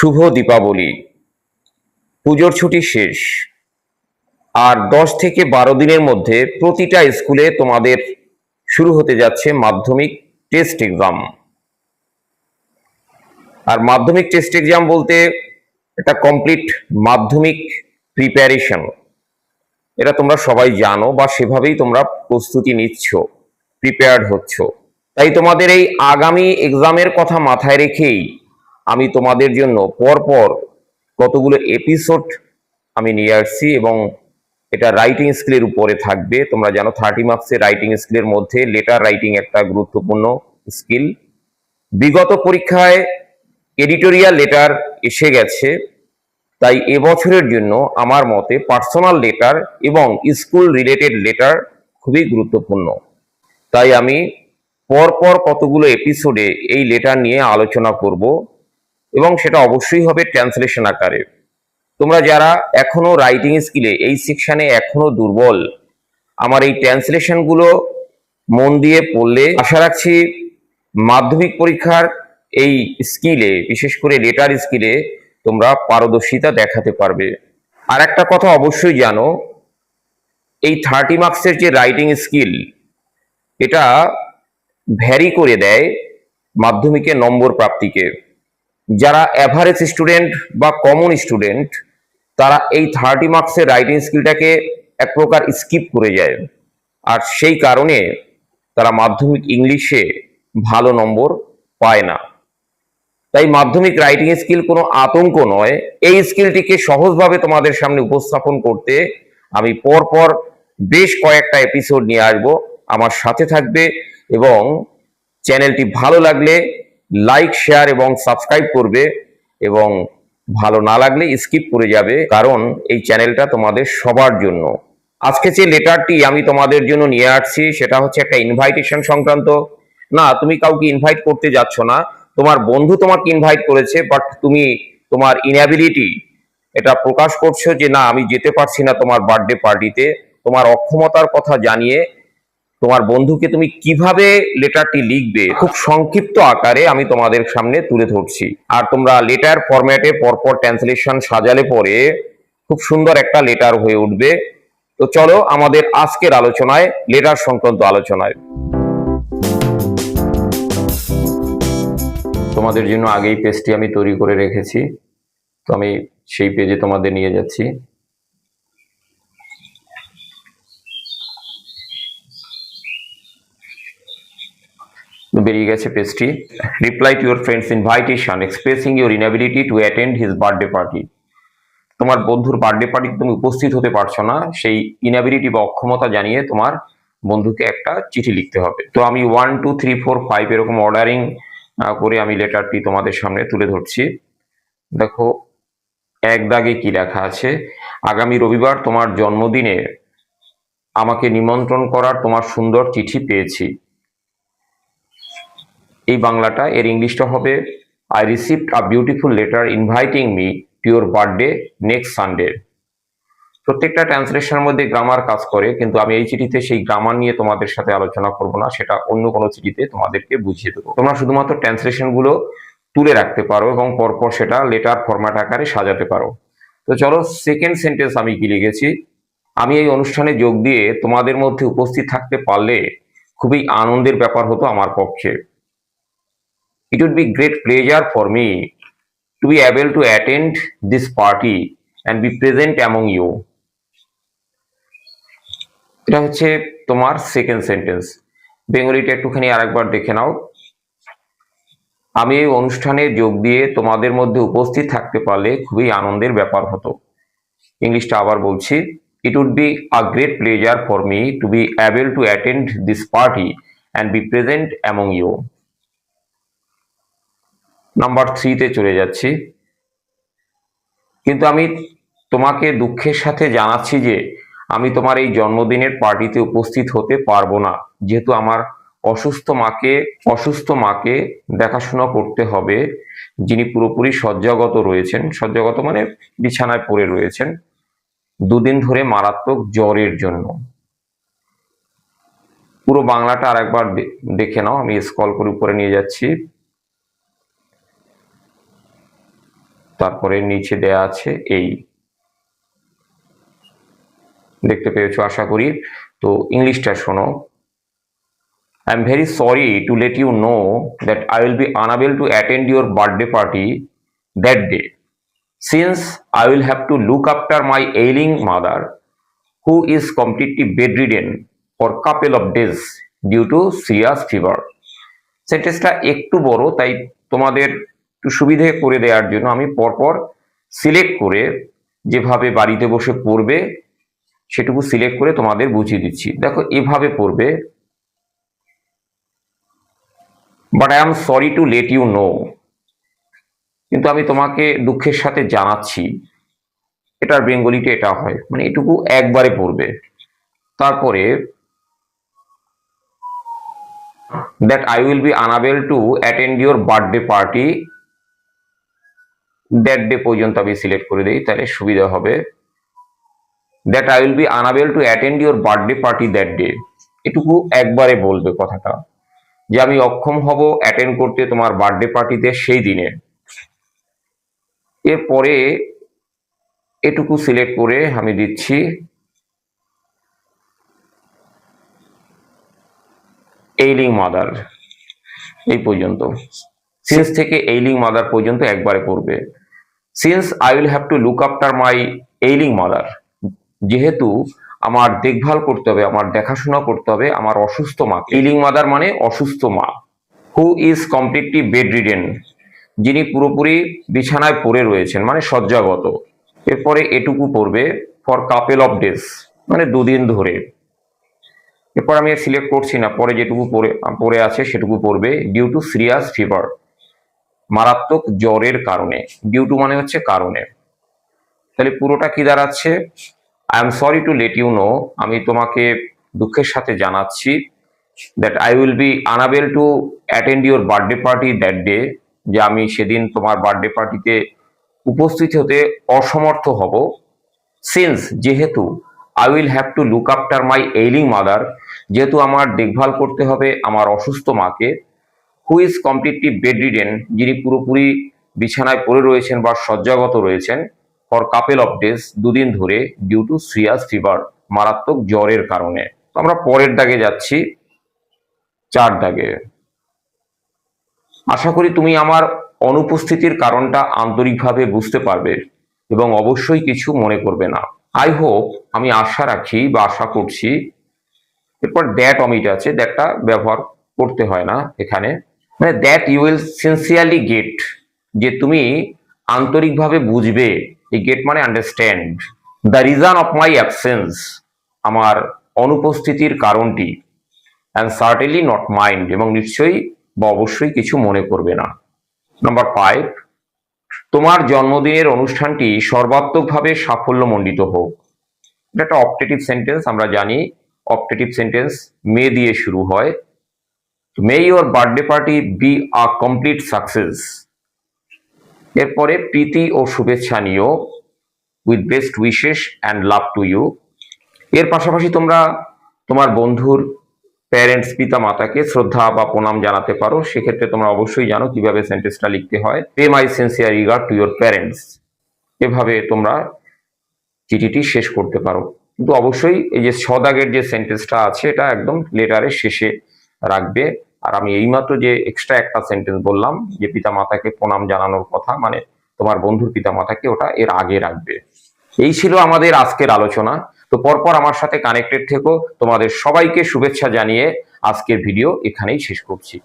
শুভ দীপাবলি। পুজোর ছুটি শেষ। আর দশ থেকে বারো দিনের মধ্যে প্রতিটা স্কুলে তোমাদের শুরু হতে যাচ্ছে মাধ্যমিক টেস্ট এক্সাম। আর মাধ্যমিক টেস্ট এক্সাম বলতে এটা কমপ্লিট মাধ্যমিক প্রিপারেশন। এটা তোমরা সবাই জানো বা সেভাবেই তোমরা প্রস্তুতি নিচ্ছ, প্রিপেয়ার্ড হচ্ছ। তাই তোমাদের এই আগামী এক্সামের কথা মাথায় রেখেই আমি তোমাদের জন্য পরপর কতগুলো এপিসোড আমি নিয়ে আসছি এবং এটা রাইটিং স্কিলের উপরে থাকবে। তোমরা জানো থার্টি মার্কসের রাইটিং স্কিলের মধ্যে লেটার রাইটিং একটা গুরুত্বপূর্ণ স্কিল বিগত পরীক্ষায় এডিটোরিয়াল লেটার এসে গেছে। তাই এবছরের জন্য আমার মতে পার্সোনাল লেটার এবং স্কুল রিলেটেড লেটার খুবই গুরুত্বপূর্ণ। তাই আমি পরপর কতগুলো এপিসোডে এই লেটার নিয়ে আলোচনা করব। এবং সেটা অবশ্যই হবে ট্রান্সলেশন আকারে। তোমরা যারা এখনও রাইটিং স্কিলে এই সেকশনে এখনও দুর্বল, আমার এই ট্রান্সলেশনগুলো মন দিয়ে পড়লে আশা রাখছি মাধ্যমিক পরীক্ষার এই স্কিলে বিশেষ করে লেটার স্কিলে তোমরা পারদর্শিতা দেখাতে পারবে। আর একটা কথা অবশ্যই জানো, এই থার্টি মার্কসের যে রাইটিং স্কিল এটা ভ্যারি করে দেয় মাধ্যমিকের নম্বর প্রাপ্তিকে। যারা অ্যাভারেজ স্টুডেন্ট বা কমন স্টুডেন্ট তারা এই থার্টি মার্কসের রাইটিং স্কিলটাকে এক প্রকার স্কিপ করে যায়। আর সেই কারণে তারা মাধ্যমিক ইংলিশে ভালো নম্বর পায় না। তাই মাধ্যমিক রাইটিং স্কিল কোনো আতঙ্ক নয়। এই স্কিলটিকে সহজভাবে তোমাদের সামনে উপস্থাপন করতে আমি পরপর বেশ কয়েকটা এপিসোড নিয়ে আসব। আমার সাথে থাকবে এবং চ্যানেলটি ভালো লাগলে লাইক শেয়ার এবং সাবস্ক্রাইব করবে এবং ভালো না লাগলে স্কিপ করে যাবে কারণ এই চ্যানেলটা তোমাদের সবার জন্য। আজকে যে লেটারটি আমি তোমাদের জন্য নিয়ে আসছি, সেটা হচ্ছে একটা ইনভাইটেশন সংক্রান্ত। না, তুমি কাউকে ইনভাইট করতে যাচ্ছ না। তোমার বন্ধু তোমাকে ইনভাইট করেছে বাট তুমি তোমার ইনঅ্যাবিলিটি এটা প্রকাশ করছ যে, না, আমি যেতে পারছি না তোমার বার্থডে পার্টিতে তোমার অক্ষমতার কথা জানিয়ে তোমার বন্ধুকে তুমি কীভাবে লেটারটি লিখবে খুব সংক্ষিপ্ত আকারে আমি তোমাদের সামনে তুলে ধরছি। আর তোমরা লেটার ফরম্যাটে পরপর ট্রান্সলেশন সাজালে পরে খুব সুন্দর একটা লেটার হয়ে উঠবে। তো চলো আমাদের আজকের আলোচনায় লেটার সংক্রান্ত আলোচনায়। তোমাদের জন্য আগেই পেজটি আমি তৈরি করে রেখেছি। তো আমি সেই পেজে তোমাদের নিয়ে যাচ্ছি। বেরিয়ে গেছে পেজটি। Reply to your friend's invitation expressing your inability to attend his birthday party তোমার বন্ধুর বার্থডে পার্টিতে তুমি উপস্থিত হতে পারছ না, সেই ইনএবিলিটি বা অক্ষমতা জানিয়ে তোমার বন্ধুকে একটা চিঠি লিখতে হবে। তো আমি one two three four five এরকম অর্ডারিং করে আমি লেটারটি তোমাদের সামনে তুলে ধরছি। দেখো, এক দাগে কি লেখা আছে? আগামী রবিবার তোমার জন্মদিনে আমাকে নিমন্ত্রণ করার তোমার সুন্দর চিঠি পেয়েছি। এই বাংলাটা, এর ইংলিশটা হবে I received a beautiful letter inviting me to your birthday next Sunday প্রত্যেকটা ট্রান্সলেশনের মধ্যে গ্রামার কাজ করে, কিন্তু আমি এই চিঠিতে সেই গ্রামার নিয়ে তোমাদের সাথে আলোচনা করব না, সেটা অন্য কোনো চিঠিতে তোমাদেরকে বুঝিয়ে দেবো। তোমরা শুধুমাত্র ট্রান্সলেশনগুলো তুলে রাখতে পারো এবং পরপর সেটা লেটার ফরম্যাট আকারে সাজাতে পারো। তো চলো সেকেন্ড সেন্টেন্স আমি কি লিখেছি? আমি এই অনুষ্ঠানে যোগ দিয়ে তোমাদের মধ্যে উপস্থিত থাকতে পারলে খুবই আনন্দের ব্যাপার হতো আমার পক্ষে। It would be great pleasure for me to be able to attend this party and be present among you. এটা হচ্ছে তোমার সেকেন্ড সেন্টেন্স বেঙ্গলিটা একটুখানি আরেকবার দেখে নাও। আমি এই অনুষ্ঠানে যোগ দিয়ে তোমাদের মধ্যে উপস্থিত থাকতে পারলে খুবই আনন্দের ব্যাপার হতো। ইংলিশটা আবার বলছি it would be a great pleasure for me to be able to attend this party and be present among you number থ্রিতে চলে যাচ্ছি। কিন্তু আমি তোমাকে দুঃখের সাথে জানাচ্ছি যে আমি তোমার এই জন্মদিনের পার্টিতে উপস্থিত হতে পারব না। যেহেতু আমার অসুস্থ মাকে অসুস্থ মাকে দেখাশোনা করতে হবে, যিনি পুরোপুরি শয্যাগত রয়েছেন। শয্যাগত মানে বিছানায় পড়ে রয়েছেন। দুদিন ধরে মারাত্মক জ্বরের জন্য। পুরো বাংলাটা আরেকবার দেখে নাও, আমি স্কল করে উপরে নিয়ে যাচ্ছি। তারপরে নিচে দেয়া আছে এই। দেখতে পেয়েছ, আশা করি। তো ইংলিশটা শোনো। I am very sorry to let you know that I will be unable to attend your birthday party that day since I will have to look after my ailing mother who is completely bedridden for couple of days due to serious fever সেন্টেন্সটা একটু বড়, তাই তোমাদের একটু সুবিধে করে দেওয়ার জন্য আমি পরপর সিলেক্ট করে যেভাবে বাড়িতে বসে পড়বে সেটুকু সিলেক্ট করে তোমাদের বুঝিয়ে দিচ্ছি। দেখো, এভাবে পড়বে। But I am sorry to let you know কিন্তু আমি তোমাকে দুঃখের সাথে জানাচ্ছি এটার বেঙ্গলিতে এটা হয় মানে এটুকু একবারে পড়বে। তারপরে that I will be unable to attend your birthday party that day পর্যন্ত আমি সিলেক্ট করে দিই, তাহলে সুবিধা হবে। That I will be unable to attend your birthday party that day এটুকু একবারে বলবে কথাটা। যে আমি অক্ষম হব অ্যাটেন্ড করতে তোমার বার্থডে পার্টিতে সেই দিনে। এরপরে এটুকু সিলেক্ট করে আমি দিচ্ছি। এইলিং মাদার এই পর্যন্ত। সিন্স থেকে এইলিং মাদার পর্যন্ত একবারে পড়বে since I will have to look after my ailing mother যেহেতু আমার দেখভাল করতে হবে, আমার দেখাশোনা করতে হবে, আমার অসুস্থ মা এইলিং মাদার মানে অসুস্থ মা who is completely bedridden যিনি পুরোপুরি বিছানায় পড়ে রয়েছেন মানে শয্যাগত, এরপরে এটুকু পড়বে ফর কাপেল অফ ডেজ মানে দুদিন ধরে। এরপর আমি সিলেক্ট করছি না, পরে যেটুকু পড়ে পড়ে আছে সেটুকু পড়বে ডিউ টু সিরিয়াস ফিভার মারাত্মক জ্বরের কারণে ডিউ টু মানে হচ্ছে কারণে। তাহলে পুরোটা কি দাঁড়াচ্ছে? I am sorry to let you know আমি তোমাকে দুঃখের সাথে জানাচ্ছি that I will be unable to attend your birthday party that day যে আমি সেদিন তোমার বার্থডে পার্টিতে উপস্থিত হতে অসমর্থ হব। সিন্স যেহেতু I will have to look after my ailing mother যেহেতু আমার দেখভাল করতে হবে আমার অসুস্থ মাকে who is completely bedridden যিনি পুরোপুরি বিছানায় পড়ে রয়েছেন বা শয্যাগত রয়েছেন ফর কাপেল অফ ডেজ দুদিন ধরে ডিউ টু সিরিয়াস ফিভার মারাত্মক জ্বরের কারণে। তো আমরা পরের দাগে যাচ্ছি, চার দাগে। আশা করি তুমি আমার অনুপস্থিতির কারণটা আন্তরিকভাবে বুঝতে পারবে এবং অবশ্যই কিছু মনে করবে না। আই হোপ আমি আশা রাখি বা আশা করছি, এরপর দ্যাট অমিট আছে দ্যাটটা ব্যবহার করতে হয় না এখানে। মানে that you will sincerely get যে তুমি আন্তরিকভাবে বুঝবে, এই গেট মানে understand the reason of my absence আমার অনুপস্থিতির কারণটি অ্যান্ড সার্টেনলি নট মাইন্ড এবং নিশ্চয়ই বা অবশ্যই কিছু মনে করবে না। নাম্বার ফাইভ তোমার জন্মদিনের অনুষ্ঠানটি সর্বাত্মকভাবে সাফল্য সাফল্যমণ্ডিত হোক। এটা একটা অপটেটিভ সেন্টেন্স আমরা জানি অপটেটিভ সেন্টেন্স মে দিয়ে শুরু হয়। May your birthday party be a complete success এরপরে প্রীতি ও শুভেচ্ছা নিও। With best wishes and love to you এর পাশাপাশি তোমরা তোমার বন্ধুর প্যারেন্টস পিতা মাতাকে শ্রদ্ধা বা প্রণাম জানাতে পারো। সেক্ষেত্রে তোমরা অবশ্যই জানো কীভাবে সেন্টেন্সটা লিখতে হয়। Pay my sincere regard to your parents এভাবে তোমরা চিঠিটি শেষ করতে পারো। কিন্তু অবশ্যই এই যে সদাগের যে সেন্টেন্সটা আছে, এটা একদম লেটারের শেষে রাখবে। আর আমি এইমাত্র যে এক্সট্রা একটা সেন্টেন্স বললাম, যে পিতা মাতাকে প্রণাম জানানোর কথা মানে তোমার বন্ধুর পিতা মাতাকে ওটা এর আগে রাখবে। এই ছিল আমাদের আজকের আলোচনা। তো পরপর আমার সাথে কানেক্টেড থেকো। তোমাদের সবাইকে শুভেচ্ছা জানিয়ে আজকের ভিডিও এখানেই শেষ করছি।